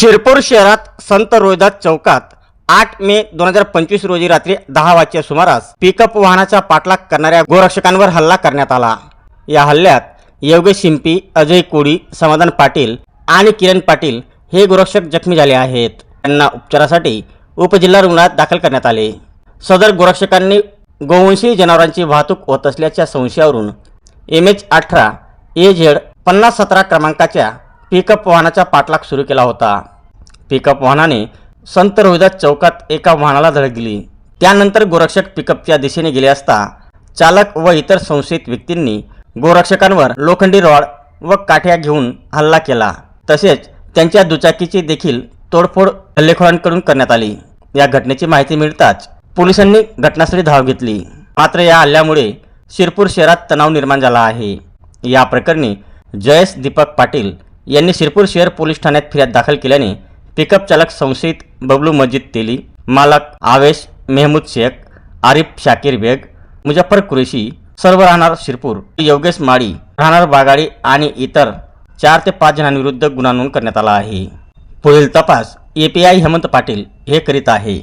शिरपूर शहरात संत रोहिदास चौकात आठ मे दोन हजार पंचवीस रोजी रात्री दहा वाजच्या सुमारास पिकअप वाहनाचा पाठलाग करणाऱ्या गोरक्षकांवर हल्ला करण्यात आला. या हल्ल्यात योगेश शिंपी अजय कोडी समाधान पाटील आणि किरण पाटील हे गोरक्षक जखमी झाले आहेत. त्यांना उपचारासाठी उपजिल्हा रुग्णालयात दाखल करण्यात आले. सदर गोरक्षकांनी गोवंशी जनावरांची वाहतूक होत असल्याच्या संशयावरून एम एच अठरा ए झेड पन्नास सतरा क्रमांकाच्या पिकअप वाहनाचा पाठलाग सुरू केला होता. पिकअप वाहनाने संत रोहिदास चौकात एका वाहनाला धडक दिली. त्यानंतर गोरक्षक पिकअपच्या दिशेने गेले असता चालक व इतर संशयित व्यक्तींनी गोरक्षकांवर लोखंडी रॉड व काठ्या घेऊन हल्ला केला. तसेच त्यांच्या दुचाकीची देखील तोडफोड हल्लेखोरांकडून करण्यात आली. या घटनेची माहिती मिळताच पोलिसांनी घटनास्थळी धाव घेतली. मात्र या हल्ल्यामुळे शिरपूर शहरात तणाव निर्माण झाला आहे. या प्रकरणी जयेश दीपक पाटील यांनी शिरपूर शहर पोलीस ठाण्यात फिर्याद दाखल केल्याने पिकअप चालक संशयित बबलू मस्जिद तेली मालक आवेश मेहमूद शेख आरिफ शाकीर बेग मुजफ्फर कुरेशी सर्व राहणार शिरपूर योगेश माळी राहणार बागाडी आणि इतर चार ते पाच जणांविरुद्ध गुन्हा नोंद करण्यात आला आहे. पुढील तपास एपीआय हेमंत पाटील हे करीत आहे.